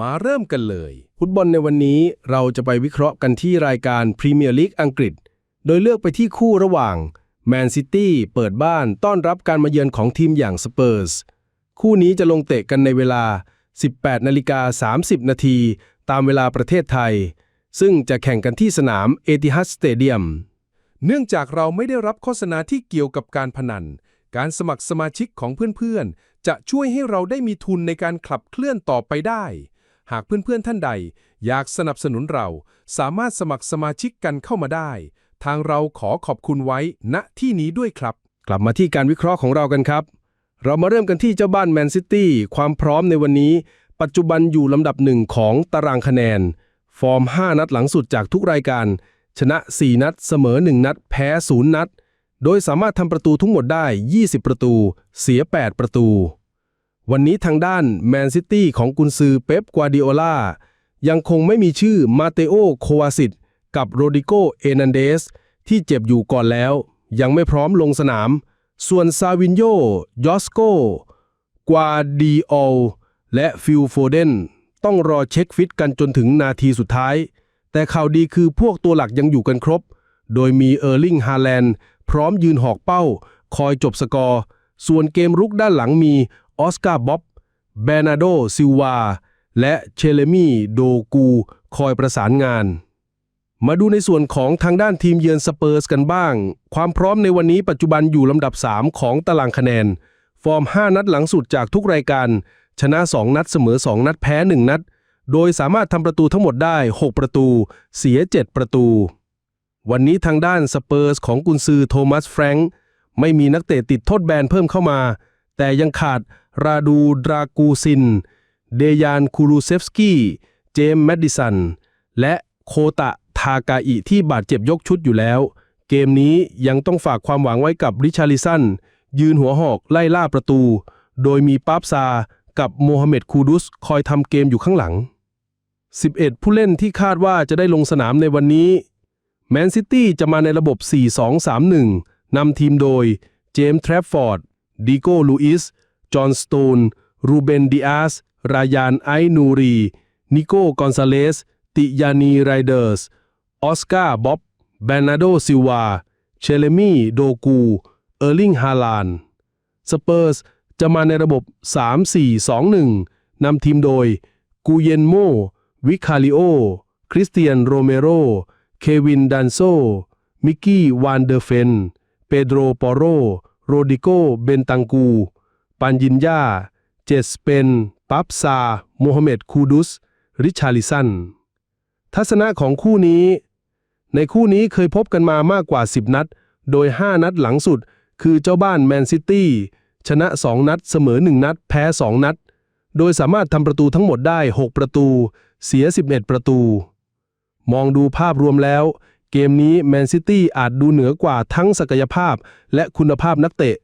มาเริ่มกันเลย ฟุตบอลในวันนี้เราจะไปวิเคราะห์กันที่รายการพรีเมียร์ลีกอังกฤษ โดยเลือกไปที่คู่ระหว่างแมนซิตี้เปิดบ้านต้อนรับการมาเยือนของทีมอย่างสเปอร์สคู่นี้จะลงเตะกันในเวลา 18นาฬิกา30 นาทีตามเวลาประเทศไทย ซึ่งจะแข่งกันที่สนามเอติฮัดสเตเดียมเนื่องจากเราไม่ได้รับโฆษณาที่เกี่ยวกับการพนัน การสมัครสมาชิกของเพื่อนๆ จะช่วยให้เราได้มีทุนในการขับเคลื่อนต่อไปได้ หากเพื่อนๆท่านใด อยากสนับสนุนเรา สามารถสมัครสมาชิกกันเข้ามาได้ ทางเราขอขอบคุณไว้ณที่นี้ด้วยครับ กลับมาที่การวิเคราะห์ของเรากันครับ เรามาเริ่มกันที่เจ้าบ้านแมนซิตี้ความพร้อมในวันนี้ ปัจจุบันอยู่ลำดับหนึ่งของตารางคะแนน ฟอร์ม 5 นัดหลังสุดจากทุกรายการ ชนะ 4 นัด เสมอ 1 นัด แพ้ 0 นัด โดยสามารถทำประตูทั้งหมดได้ 20 ประตู เสีย 8 ประตู วันนี้ทางด้านแมนซิตี้ของกุนซือเป๊ปกวาดิโอลายังคงไม่มีชื่อมาเตโอโควาซิตกับโรดิโกเอนันเดสที่เจ็บอยู่ก่อนแล้ว ยังไม่พร้อมลงสนาม ส่วนซาวินโยยอสโกกวาดีโอและฟิลโฟเดนต้องรอเช็คฟิตกันจนถึงนาทีสุดท้าย แต่ข่าวดีคือพวกตัวหลักยังอยู่กันครบ โดยมีเออร์ลิงฮาแลนด์พร้อมยืนหอกเป้า คอยจบสกอร์ ส่วนเกมรุกด้านหลังมี ออสการ์บ๊อบเบนาโดซิลวา และเชเลมีโดกูคอยประสานงาน มาดูในส่วนของทางด้านทีมเยือนสเปอร์สกันบ้าง ความพร้อมในวันนี้ปัจจุบันอยู่ลำดับ 3 ของตารางคะแนน ฟอร์ม 5 นัดหลังสุดจากทุกรายการ ชนะ 2 นัดเสมอ 2 นัดแพ้ 1 นัด โดยสามารถทำประตูทั้งหมดได้ 6 ประตู เสีย 7 ประตู วันนี้ทางด้านสเปอร์สของกุนซือโทมัสแฟรงค์ไม่มีนักเตะติดโทษแบนเพิ่มเข้ามา แต่ยังขาด ราดูดรากูซิน เดยานคูรูเซฟสกี้ เจมส์แมดดิสัน และโคตะทากาอิที่บาดเจ็บยกชุดอยู่แล้ว เกมนี้ยังต้องฝากความหวังไว้กับริชาริสัน ยืนหัวหอกไล่ล่าประตู โดยมีปาบซากับโมฮัมเหม็ดคูดุสคอยทำเกมอยู่ข้างหลัง 11 ผู้เล่นที่คาดว่าจะได้ลงสนามในวันนี้แมนซิตี้จะมาในระบบ 4-2-3-1 นำทีมโดย เจมส์ แทรฟฟอร์ด ดิโก้ ลูอิส จอห์นสโตนรูเบนดิอาส รายานไอนูรี นิโก้กอนซาเลส ติยานีไรเดอร์ส ออสการ์บ๊อบเบนาโดซิวา เชเลมีโดกู เออร์ลิงฮาลาน สเปอร์สจะมาในระบบ 3-4-2-1 นำทีมโดย กูเยนโม วิคาริโอ คริสเตียนโรเมโร เควินดันโซ มิกกี้วานเดอร์เฟน เปโดรปอโร โรดิโก เบนตังกู ปันยินยา เจสเปน ปับซาโมฮัมเหม็ด คูดุส ริชาลิสัน ทัศนะของคู่นี้ ในคู่นี้เคยพบกันมามากกว่า 10 นัด โดย 5 นัดหลังสุด คือเจ้าบ้านแมนซิตี้ ชนะ 2 นัด เสมอ 1 นัด แพ้ 2 นัด โดยสามารถทำประตูทั้งหมดได้ 6 ประตู เสีย 11 ประตู มองดูภาพรวมแล้ว เกมนี้แมนซิตี้อาจดูเหนือกว่าทั้งศักยภาพและคุณภาพนักเตะ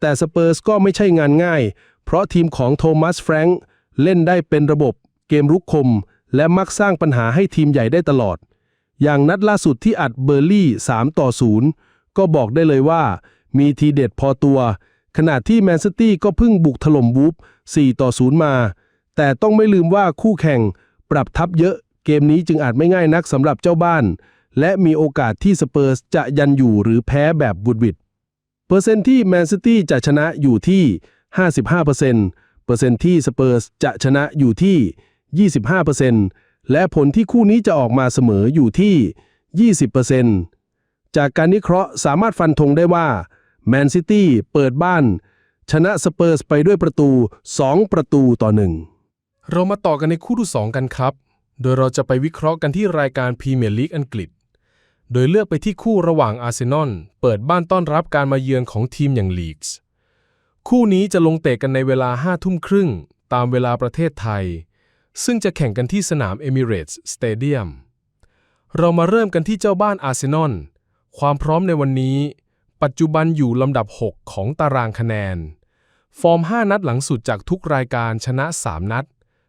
แต่สเปอร์สก็ไม่ใช่งานง่าย เพราะทีมของโทมัสแฟรงค์เล่นได้เป็นระบบ เกมรุกคม และมักสร้างปัญหาให้ทีมใหญ่ได้ตลอด อย่างนัดล่าสุดที่อัดเบอร์ลี่ 3 ต่อ 0 ก็บอกได้เลยว่า มีทีเด็ดพอตัว ขณะที่แมนซิตี้ก็เพิ่งบุกถล่มวูฟ4 ต่อ 0 มา แต่ต้องไม่ลืมว่าคู่แข่งปรับทับเยอะ เกมนี้จึงอาจไม่ง่ายนักสำหรับเจ้าบ้าน และมีโอกาสที่สเปอร์สจะยันอยู่หรือแพ้แบบบุดวิด เปอร์เซ็นต์ที่แมนซิตี้จะชนะอยู่ที่ 55%เปอร์เซ็นต์ที่สเปอร์สจะชนะอยู่ที่ 25%และผลที่คู่นี้จะออกมาเสมออยู่ที่ 20%จากการวิเคราะห์สามารถฟันธงได้ว่าแมนซิตี้เปิดบ้าน ชนะสเปอร์สไปด้วยประตู 2 ประตูต่อ1เรามาต่อกันในคู่ที่2กันครับ โดยเราจะไปวิเคราะห์กันที่รายการพรีเมียร์ลีกอังกฤษ โดยเลือกไปที่คู่ระหว่างอาร์เซนอลเปิดบ้านต้อนรับการมาเยือนของทีมอย่างลีดส์คู่นี้จะลงเตะกันในเวลา5ทุ่มครึ่งตามเวลาประเทศไทย ซึ่งจะแข่งกันที่สนามเอมิเรตส์สเตเดียมเรามาเริ่มกันที่เจ้าบ้านอาร์เซนอลความพร้อมในวันนี้ ปัจจุบันอยู่ลำดับ 6 ของตารางคะแนน ฟอร์ม 5 นัดหลังสุดจากทุกรายการชนะ 3 นัด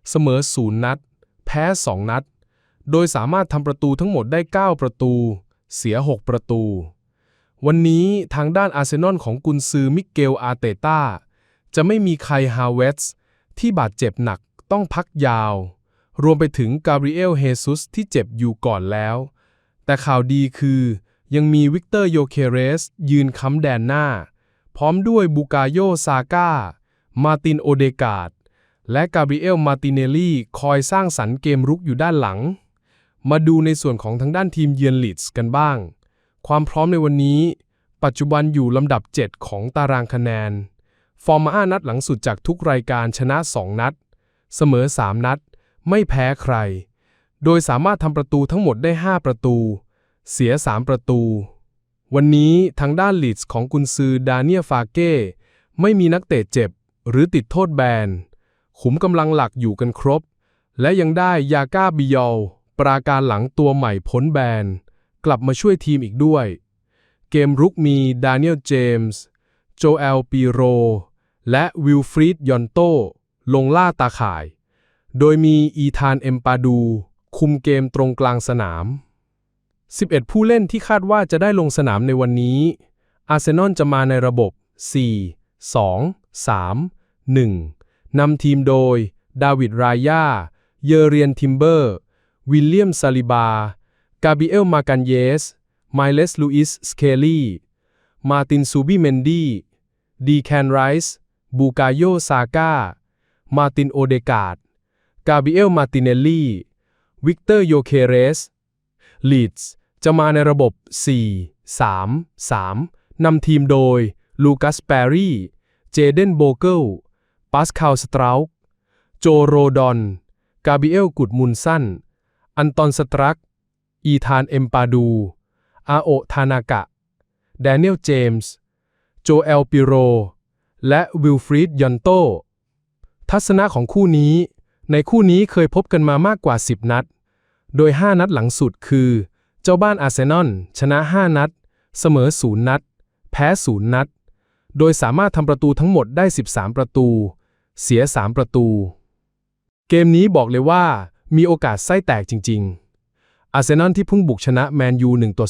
เสมอ 0 นัด แพ้ 2 นัด โดยสามารถทำประตูทั้งหมดได้ 9 ประตู เสีย 6 ประตู วันนี้ทางด้านอาร์เซนอลของกุนซือมิเกลอาเตต้า จะไม่มีไคลฮาเวสที่บาดเจ็บหนักต้องพักยาว รวมไปถึงกาเบรียลเฮซุสที่เจ็บอยู่ก่อนแล้ว แต่ข่าวดีคือยังมีวิกเตอร์โยเคเรส ยืนค้ำแดนหน้า พร้อมด้วยบูกาโยซาก้า มาตินโอเดกาดและกาเบรียลมาติเนลลี่คอยสร้างสรรค์เกมรุกอยู่ด้านหลัง มาดูในส่วนของทางด้านทีมเยือนลีดส์กันบ้าง ความพร้อมในวันนี้ ปัจจุบันอยู่ลำดับ 7 ของตารางคะแนน ฟอร์มมานัดหลังสุดจากทุกรายการชนะ 2 นัด เสมอ 3 นัด ไม่แพ้ใคร โดยสามารถทำประตูทั้งหมดได้ 5 ประตู เสีย 3 ประตู วันนี้ทางด้านลีดส์ของกุนซือดาเนียฟาเก้ไม่มีนักเตะเจ็บ หรือติดโทษแบน ขุมกำลังหลักอยู่กันครบ และยังได้ยาก้าบิยอล ปราการหลังตัวใหม่พ้นแบน กลับมาช่วยทีมอีกด้วย เกมรุกมีดานิเอลเจมส์โจเอลปีโร และวิลฟรีดยอนโต ลงล่าตาข่าย โดยมีอีธานเอมปาดู คุมเกมตรงกลางสนาม 11 ผู้เล่นที่คาดว่าจะได้ลงสนามในวันนี้ อาร์เซนอลจะมาในระบบ 4 2 3 1นำทีมโดย ดาวิดรายา เยเรียนทิมเบอร์ วิลเลียมซาลิบา กาเบรียลมากันเยส ไมเลส ลูอิส สเคลีมาติน ซูบิเมนดีดีแคนไรส์ บูกาโย ซาก้า มาติน โอเดกาด กาเบรียลมาติเนลลี่ วิกเตอร์ โยเคเรส ลีดส์ จะมาในระบบ 4 3 3 นำทีมโดย ลูคัส แปรีเจเดน โบเกิล ปาสคาล สตรา uk โจโรดอน กาเบรียลกุดมุนสัน อันตอนสตรัก อีธานเอมปาดู อาโอทานากะ แดเนียลเจมส์ โจเอลปิโร และวิลฟรีดยอนโต ทัศนะของคู่นี้ ในคู่นี้เคยพบกันมามากกว่า 10 นัด โดย 5 นัดหลังสุดคือ เจ้าบ้านอาร์เซนอลชนะ 5 นัด เสมอ 0 นัด แพ้ 0 นัด โดยสามารถทำประตูทั้งหมดได้ 13 ประตู เสีย 3 ประตู เกมนี้บอกเลยว่า มีโอกาสไส้แตกจริง ๆ อาร์เซนอลที่เพิ่งบุกชนะแมนยู1ต่อ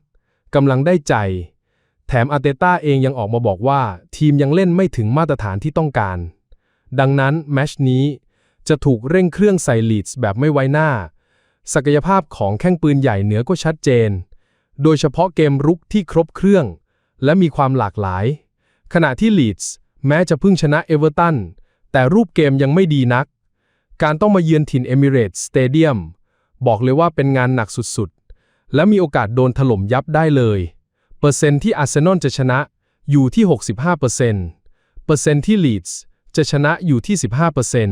0กำลังได้ใจ แถมอาร์เตต้าเองยังออกมาบอกว่าทีมยังเล่นไม่ถึงมาตรฐานที่ต้องการ ดังนั้นแมชนี้จะถูกเร่งเครื่องใส่ลีดส์แบบไม่ไว้หน้า ศักยภาพของแข้งปืนใหญ่เหนือก็ชัดเจน โดยเฉพาะเกมรุกที่ครบเครื่อง และมีความหลากหลาย ขณะที่ลีดส์แม้จะเพิ่งชนะเอเวอร์ตันแต่รูปเกมยังไม่ดีนัก การต้องมาเยือนถิ่นเอมิเรตสเตเดียมบอกเลยว่าเป็นงานหนักสุดๆ และมีโอกาสโดนถล่มยับได้เลย เปอร์เซ็นต์ที่อาร์เซนอลจะชนะอยู่ที่ 65%เปอร์เซ็นต์เปอร์เซ็นต์ที่ลีดส์จะชนะอยู่ที่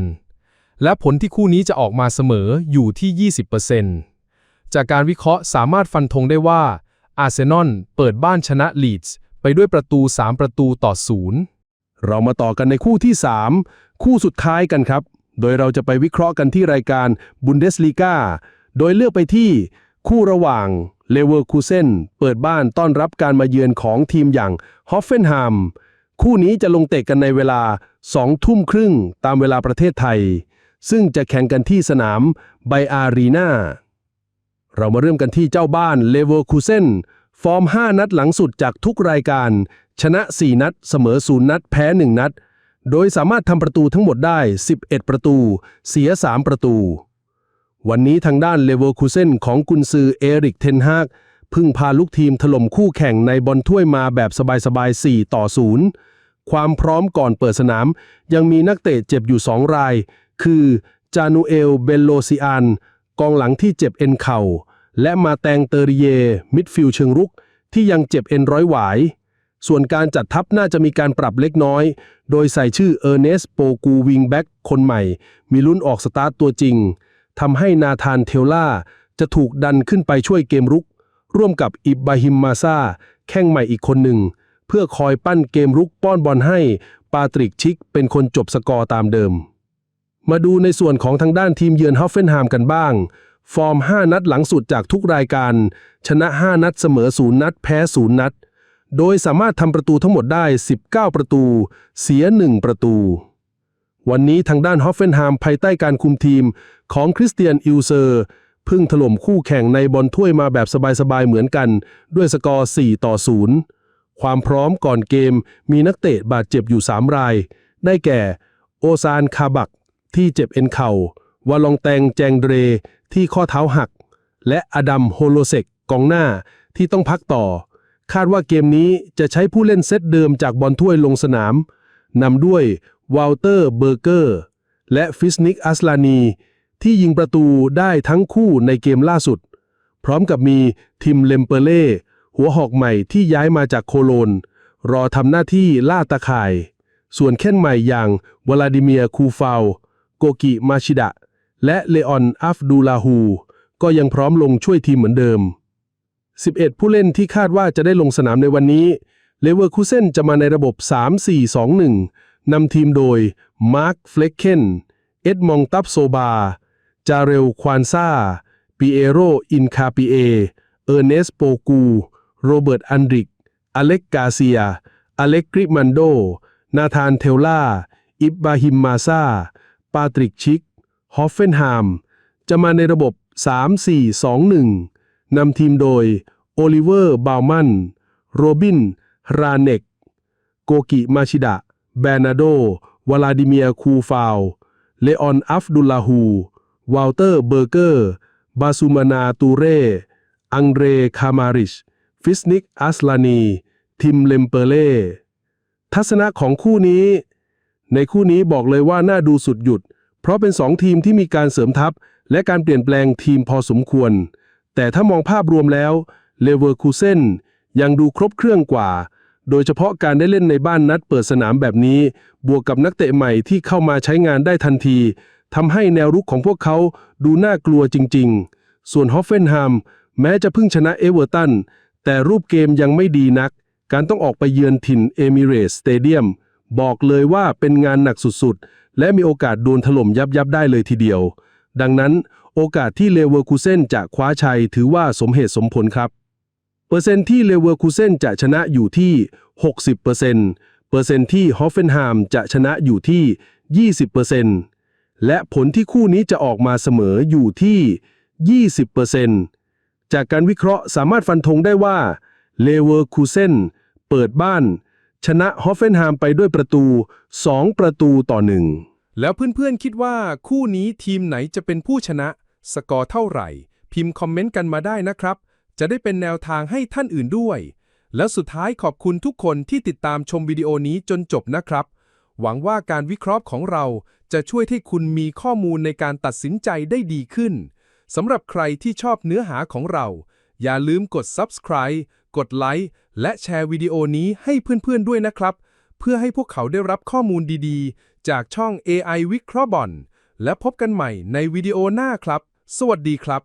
15%และผลที่คู่นี้จะออกมาเสมออยู่ที่ 20%จากการวิเคราะห์สามารถฟันธงได้ว่าอาร์เซนอลเปิดบ้านชนะลีดส์ไปด้วยประตู 3 ประตูต่อศูนย์เรามาต่อกันในคู่ที่ 3 คู่สุดท้ายกันครับ โดยเราจะไปวิเคราะห์กันที่รายการบุนเดสลีกาโดยเลือกไปที่คู่ระหว่างเลเวอร์คูเซนเปิดบ้านต้อนรับการมาเยือนของทีมอย่างฮอฟเฟนฮัมคู่นี้จะลงเตะกันในเวลา 2 ทุ่มครึ่งตามเวลาประเทศไทย ซึ่งจะแข่งกันที่สนามไบอารีนาเรามาเริ่มกันที่เจ้าบ้านเลเวอร์คูเซนฟอร์ม 5 นัดหลังสุดจากทุกรายการ ชนะ 4 นัด เสมอ 0 นัด แพ้ 1 นัด โดยสามารถทำประตูทั้งหมดได้ 11 ประตู เสีย 3 ประตู วันนี้ทางด้านเลเวอร์คูเซนของกุนซือเอริกเทนฮากพึ่งพาลูกทีมถล่มคู่แข่งในบอลถ้วยมาแบบสบายๆ 4 ต่อ 0 ความพร้อมก่อนเปิดสนาม ยังมีนักเตะเจ็บอยู่ 2 ราย คือจานูเอล เบลโลซิอัน กองหลังที่เจ็บเอ็นเข่า และมาแตงเตอริเย มิดฟิลด์เชิงรุก ที่ยังเจ็บเอ็นร้อยหวาย ส่วนการจัดทัพน่าจะมีการปรับเล็กน้อย โดยใส่ชื่อเออร์เนสโปกูวิงแบ็กคนใหม่ มีลุ้นออกสตาร์ตตัวจริงทำให้นาธานเทลล่าจะถูกดันขึ้นไปช่วยเกมรุก ร่วมกับอิบบาฮิมมาซาแข้งใหม่อีกคนหนึ่ง เพื่อคอยปั้นเกมรุกป้อนบอลให้ ปาตริกชิกเป็นคนจบสกอร์ตามเดิม มาดูในส่วนของทางด้านทีมเยือนฮอฟเฟนไฮมกันบ้าง ฟอร์ม 5 นัดหลังสุดจากทุกรายการ ชนะ 5 นัดเสมอ 0 นัด แพ้ 0 นัด โดยสามารถทำประตูทั้งหมดได้ 19 ประตู เสีย 1 ประตู วันนี้ทางด้านฮอฟเฟนไฮม์ภายใต้การคุมทีมของคริสเตียนอิลเซอร์เพึ่งถล่มคู่แข่งในบอลถ้วยมาแบบสบายๆเหมือนกัน ด้วยสกอร์ 4 ต่อ 0 ความพร้อมก่อนเกมมีนักเตะบาดเจ็บอยู่ 3 ราย ได้แก่ โอซานคาบัก ที่เจ็บเอ็นเข่าวาลองแตงแจงเดรที่ข้อเท้าหัก และอดัมโฮโลเซกกองหน้าที่ต้องพักต่อ คาดว่าเกมนี้จะใช้ผู้เล่นเซตเดิมจากบอลถ้วยลงสนามนำด้วยวาลเตอร์เบอร์เกอร์ และฟิสนิกอัสลานี ที่ยิงประตูได้ทั้งคู่ในเกมล่าสุด พร้อมกับมีทิมเลมเปเล่หัวหอกใหม่ที่ย้ายมาจากโคโลน รอทำหน้าที่ล่าตะข่าย ส่วนแข้นใหม่อย่างวลาดิเมียคูฟาวโกกิมาชิดะ และเลออนอัฟดูลาฮู ก็ยังพร้อมลงช่วยทีมเหมือนเดิม 11 ผู้เล่นที่คาดว่าจะได้ลงสนามในวันนี้ เลเวอร์คูเซนจะมาในระบบ 3-4-2-1 นำทีมโดย มาร์ค เฟลเคนเอ็ดมองตับโซบา จาเรล ควานซาปิเอโร อินคาปิเอ เออร์เนสโปกู โรเบิร์ต อันดริก อเล็กกาเซีย อเล็กกริมันโด นาธานเทลล่า อิบบาฮิมมาซา ปาตริกชิก ฮอฟเฟนไฮมจะมาในระบบ 3-4-2-1 นำทีมโดยโอลิเวอร์ บาวมัน โรบิน ราเนก โกกิ มาชิดะ แบนาโด วลาดิเมียคูฟาว เลออน อัฟดุลลาฮู วาลเตอร์ เบอร์เกอร์ บาซูมานา ตูเร่ อังเดร คามาริช ฟิสนิก อัสลานี ทิม เลมเปเล่ ทัศนะของคู่นี้ ในคู่นี้บอกเลยว่าน่าดูสุดหยุด เพราะเป็นสองทีมที่มีการเสริมทัพ และการเปลี่ยนแปลงทีมพอสมควร แต่ถ้ามองภาพรวมแล้วเลเวอร์คูเซนยังดูครบเครื่องกว่า โดยเฉพาะการได้เล่นในบ้านนัดเปิดสนามแบบนี้ บวกกับนักเตะใหม่ที่เข้ามาใช้งานได้ทันทีทำให้แนวรุกของพวกเขาดูน่ากลัวจริง ๆ ส่วนฮอฟเฟนไฮม์แม้จะเพิ่งชนะเอเวอร์ตันแต่รูปเกมยังไม่ดีนัก การต้องออกไปเยือนถิ่นเอมิเรสสเตเดียมบอกเลยว่าเป็นงานหนักสุดๆ และมีโอกาสโดนถล่มยับยับได้เลยทีเดียว ดังนั้น โอกาสที่เลเวอร์คูเซนจะคว้าชัยถือว่าสมเหตุสมผลครับ เปอร์เซ็นต์ที่เลเวอร์คูเซนจะชนะอยู่ที่ 60%เปอร์เซ็นต์เปอร์เซ็นต์ที่ฮอฟเฟนไฮม์จะชนะอยู่ที่ 20%และผลที่คู่นี้จะออกมาเสมออยู่ที่ 20%จากการวิเคราะห์สามารถฟันธงได้ว่าเลเวอร์คูเซนเปิดบ้าน ชนะฮอฟเฟนไฮม์ไปด้วยประตู 2 ประตูต่อหนึ่งแล้วเพื่อนๆคิดว่าคู่นี้ทีมไหนจะเป็นผู้ชนะ สกอร์เท่าไหร่ พิมพ์คอมเมนต์กันมาได้นะครับ จะได้เป็นแนวทางให้ท่านอื่นด้วย แล้วสุดท้ายขอบคุณทุกคนที่ติดตามชมวิดีโอนี้จนจบนะครับ หวังว่าการวิเคราะห์ของเราจะช่วยให้คุณมีข้อมูลในการตัดสินใจได้ดีขึ้นสำหรับใครที่ชอบเนื้อหาของเรา อย่าลืมกด subscribe กดไลค์และแชร์วิดีโอนี้ให้เพื่อนๆด้วยนะครับ เพื่อให้พวกเขาได้รับข้อมูลดีๆ จากช่อง AI วิเคราะห์บอลและพบกันใหม่ในวิดีโอหน้าครับ สวัสดีครับ